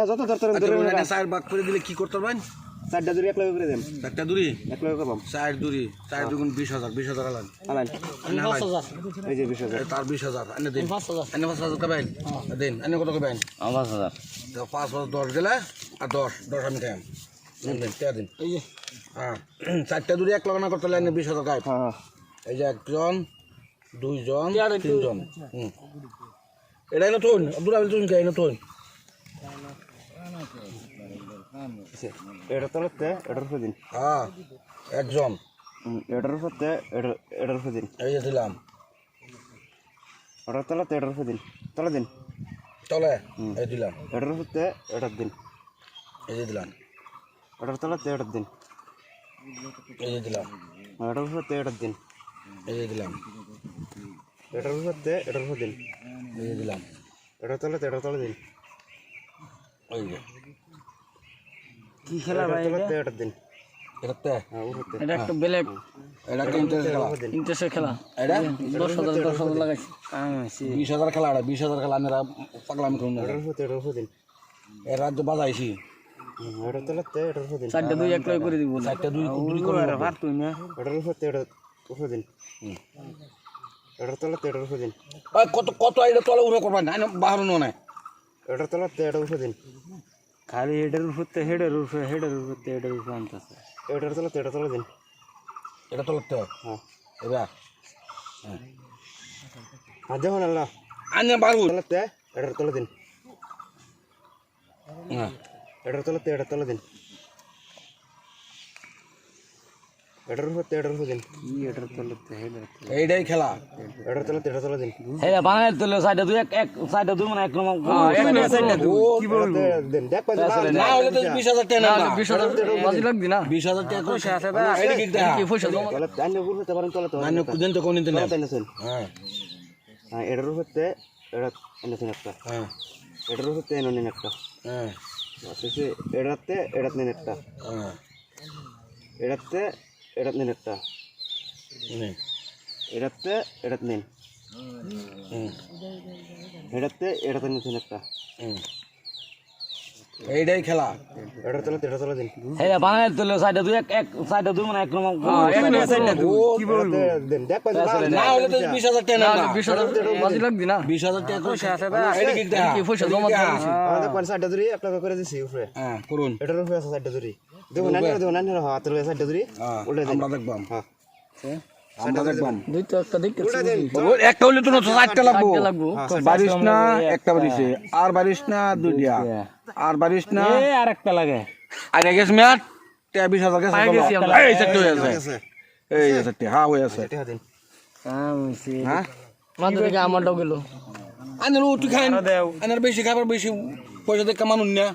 যত আচ্ছা, ধরে বলেন, নেবেন। এটা চার ভাগ করে দিলে কি করতে পারবেন? চারটা দূরে এক লগে করে দেন। একটা দূরি? এক লগে করবাম চার দূরি। চার দুগুণ বিশ হাজার বিশ হাজার আলান এই যে বিশ হাজার। তার বিশ হাজার এনে দিন। এনে পাঁচ হাজার কবেন দিন এনে কত কবেন পাঁচ হাজার। পাঁচ হাজার দশ গেলে আর দশ দশ আমি খাইম দিন দিন টিয়া দিন। হ্যাঁ। চারটা দূরি এক লগানা করতে হলে এনে বিশ হাজার গায়ে হ্যাঁ হ্যাঁ। এই যে একজন দুইজন তিনজন। হুম। এটা নতুন দূরা নতুন কে নতুন এটা তলতে এটার উপরে দিন। হ্যাঁ একজন। এটার উপরে এটার উপরে দিন। এই দিলাম। ওটার তলাতে এটার উপরে দিন। তলা দিন। তলে এই দিলাম। এটার উপরে এটার দিন। এই দিলাম। ওটার তলাতে এটার দিন। এই দিলাম। এটার উপরে এটার দিন। এই দিলাম। এটার উপরে এটার উপরে দিন। এই দিলাম। এটার তলাতে এটার তলা দিন। ওই যে। কি খেলা ভাই এটার দিন। এটাতে? হ্যাঁ এটা একটা বেলেগ এটা একটা ইন্টারেস্ট খেলা? ইন্টারেস্টের খেলা। এটা? লাগাইছি। খেলা এটা আমরা পাগলামি করুন দিন। রাজ্য বাজাইছি। দিন। চারটা দুই এক লয় করে দিব। চারটা দুই না। দিন। দিন। কত কত এটা তলে উঠে করবেন না? বাহার নয় এটার তলাতে এটার উপরে দিন। খালি হেডের উপরে হেডের উপরে হেডের উপরে হেডের উপরে আনতেছে। এটার তলাতে এটার তলা দিন। এটা তলতে হ্যাঁ। এবার? আর দেখুন আল্লাহ। আনে বারু। তলাতে এটার তলা দিন। হ্যাঁ। এটার তলাতে এটার তলা দিন। এটার উপরে এটার উপরে দিন এটার তলতে এইটাই খেলা এটার তলাতে এটার তলা দিন তুলে সাইডে দুই এক এক সাইডে দুই মানে এক নম্বর কি বলব দিন দেখ পাই না হলে তো বিশ হাজার টাকা না বিশ হাজার বাজি লাগবি না বিশ হাজার টাকা করে আছে বা এটা কি দেখা কি পয়সা জমা তলা আন্য উপরে হতে পারেন তলা তো আনে কুদিন তো কোন দিন তলা হ্যাঁ হ্যাঁ এটার উপরে এটা এনেছেন একটা হ্যাঁ এটার উপরে এনে নেন একটা হ্যাঁ এটাতে এটাত নেন একটা হ্যাঁ এটাতে এটাত নিন একটা। এটাতে এটাত নেন। এটাতে এটাতে নিয়েছেন একটা। হুম। এইটাই খেলা। এটার তলাতে এটা তলা দিন। হেডা বানাই তুলে সাইডে দুই এক এক সাইডে দুই মানে এক নম্বর কি বলব? দিন দেখ পাই না হলে তো বিশ হাজার টাকা না বিশ হাজার বাজি লাগবি না। বিশ হাজার টাকা করে আছে বা এটা কি দেখা কি পয়সা জমা আমাদের পাঁচ সাইডটা ধরি আপনাকে করে দিছি উপরে। হ্যাঁ করুন। এটার উপরে আছে সাইডটা ধরি দেখুন নানি দেখুন নানি হাত ধরে সাইডটা ধরি হ্যাঁ আমরা দেখবাম হ্যাঁ। একটা হলে তো চারটা লাগবো। লাগবো। বারিশ না একটা বারিশে আর বারিশ না দুইটা। আর বারিশ না। আর একটা লাগে। আর গেছ মেয়াদ। বিশ হাজার গেছে পাই গেছি আমরা। এই চারটে হয়ে আছে আছে এই চারটে হ্যাঁ হয়ে আছে এটা দিন। কাম হয়েছে। হ্যাঁ? আমারটাও গেল। আনের তুই খাই আনের বেশি খাবার বেশি পয়সা দিয়ে কামানুন না।